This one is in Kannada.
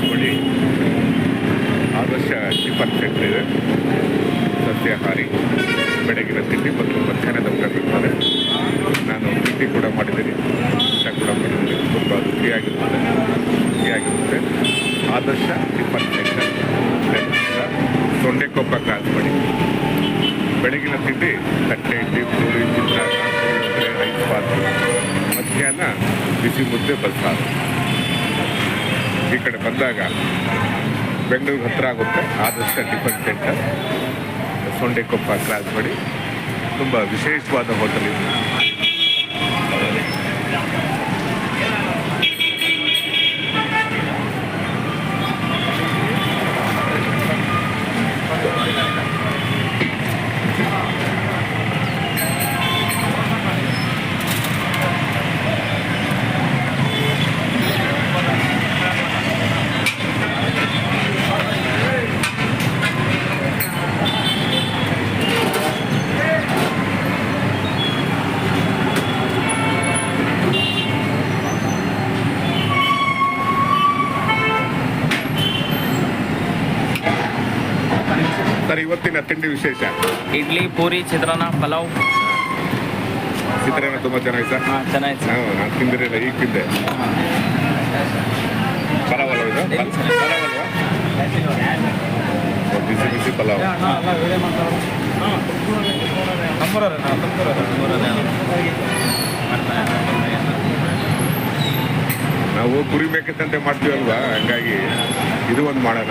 ಸೊಂಡೆಕೊಪ್ಪ ಆದಷ್ಟು ಆದರ್ಶ ಟಿಫನ್ ಇದೆ. ಸಸ್ಯಾಹಾರಿ ಬೆಳಗಿನ ತಿಂಡಿ ಮತ್ತು ಮಧ್ಯಾಹ್ನದ ಊಟ ನಾನು ತಿಂಡಿ ಕೂಡ ಮಾಡಿದ್ದೀನಿ. ಊಟ ಕೂಡ ಮಾಡಿದ್ದೀನಿ. ತುಂಬ ರುಚಿಯಾಗಿರ್ತದೆ. ರುಚಿಯಾಗಿರುತ್ತೆ. ಆದರ್ಶ ಟಿಫನ್ ತೊಂಡೆ ಸೊಂಡೆಕೊಪ್ಪ ಕ್ರಾಸ್ ಬಳಿ ಬೆಳಗಿನ ತಿಂಡಿ ತಟ್ಟೆ, ಇಡ್ಲಿ, ಪೂರಿ, ಚಿತ್ರಾನ್ನ ಐದು ಬಾತ್ ಮಧ್ಯಾಹ್ನ ಬಿಸಿ ಮುದ್ದೆ, ಬಸ್ಸಾರು. ಈ ಕಡೆ ಬಂದಾಗ ಬೆಂಗಳೂರು ಹತ್ರ ಆಗುತ್ತೆ. ಆದಷ್ಟು ಟಿಫನ್ ಸೆಂಟರ್ ಸೊಂಡೆಕೊಪ್ಪ ಕ್ರಾಸ್ ಮಾಡಿ. ತುಂಬ ವಿಶೇಷವಾದ ಹೋಟೆಲ್ ಇದು. ಸರ್ ಇವತ್ತಿನ ತಿಂಡಿ ವಿಶೇಷ? ಇಡ್ಲಿ ಪೂರಿ ಚಿತ್ರಾನ್ನ ಪಲಾವ್. ಚಿತ್ರಾನ್ನ ತುಂಬ ಚೆನ್ನಾಗಿ ಸರ್. ಹಾಂ ಚೆನ್ನಾಗಿದೆ ಸರ್. ಹಾಂ ನಾನು ತಿಂದಿರಲಿಲ್ಲ ಈಗ ತಿಂದೆ. ಪಲಾವ್ ಅಲ್ವಾ ಇದು? ಪಲ್- ಪಲಾವ್ ಅಲ್ವಾ ಬಿಸಿ ಬಿಸಿ ಪಲಾವ್. ನಾವು ಕುರಿ ಬೇಕಂತೆ ಮಾಡ್ತೀವಲ್ವಾ? ಹಂಗಾಗಿ ಇದು ಒಂದು ಮಾಡೋಣ